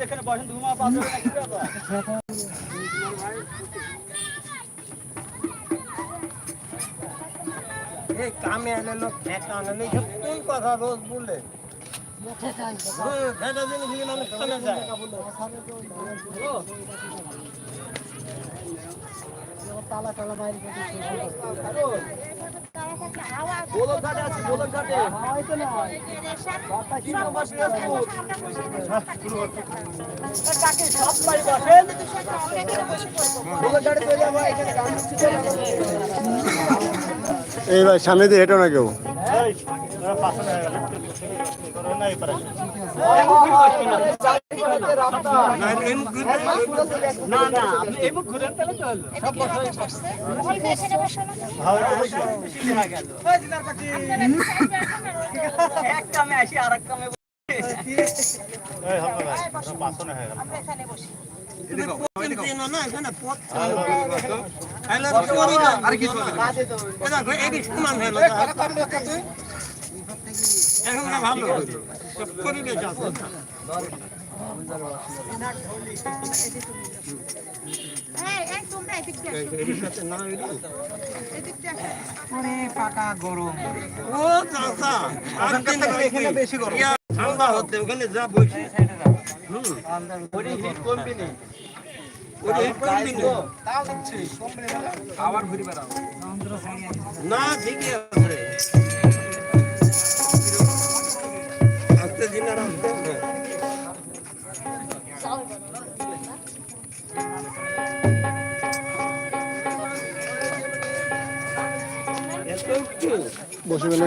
এখানে বসেন ধুমা ব্যাপার? এই কামে এলে লোক ফেঁকা আনে এইসব কোন কথা রোজ বলে। হ্যাঁ, জিনিস আছে বাড়ি বসেন এই ভাই, সামনে দিয়ে হেঁটো না কেউ চারিদিকে রাস্তা। না না আপনি এই মুখ ঘুরেন তাহলে তো হলো। সব বসে এক কামে আসি আর এক তুমি কোন চেনো না এখানে পথ এলে তো করি না আর কি এটা এই সমান হলো এখন না ভালো সব করি রে যাও ও এখানে বেশি গরম। বসে হুম ওই হিট কমবি নি ওটা এই কমবি না। আবার ঘুরি বেড়াও না ঠিকই আছে আস্তে দিন আর আস্তে বসে গেলে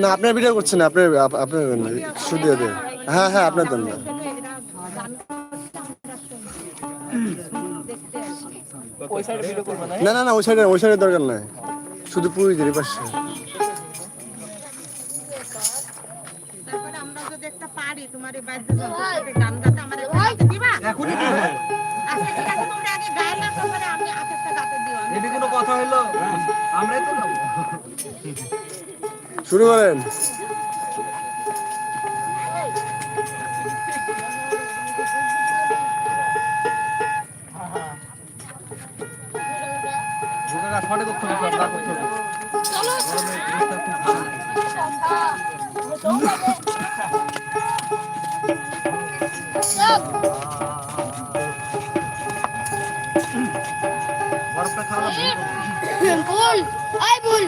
না, আপনার ভিডিও করছেন আপনার আপনার শুধু দিয়ে হ্যাঁ হ্যাঁ আপনার জন্য। না না না, ওই সাইডে ওই সাইডের দরকার নাই। শুধু পুরীদের পাশে। আমরা যদি একটা পারি তোমার এই বাদ্যযন্ত্রের গান গাতে আমার একটা গাতে দিবা? এখনই কি আচ্ছা ঠিক আছে তোমরা আগে গায়ে তারপরে আমি আরেকটা গাতে দিও এটি কোনো কথা হলো আমরাই তো শুরু করেন। শটে করতে হবে করতে হবে গরমে বল আই বল।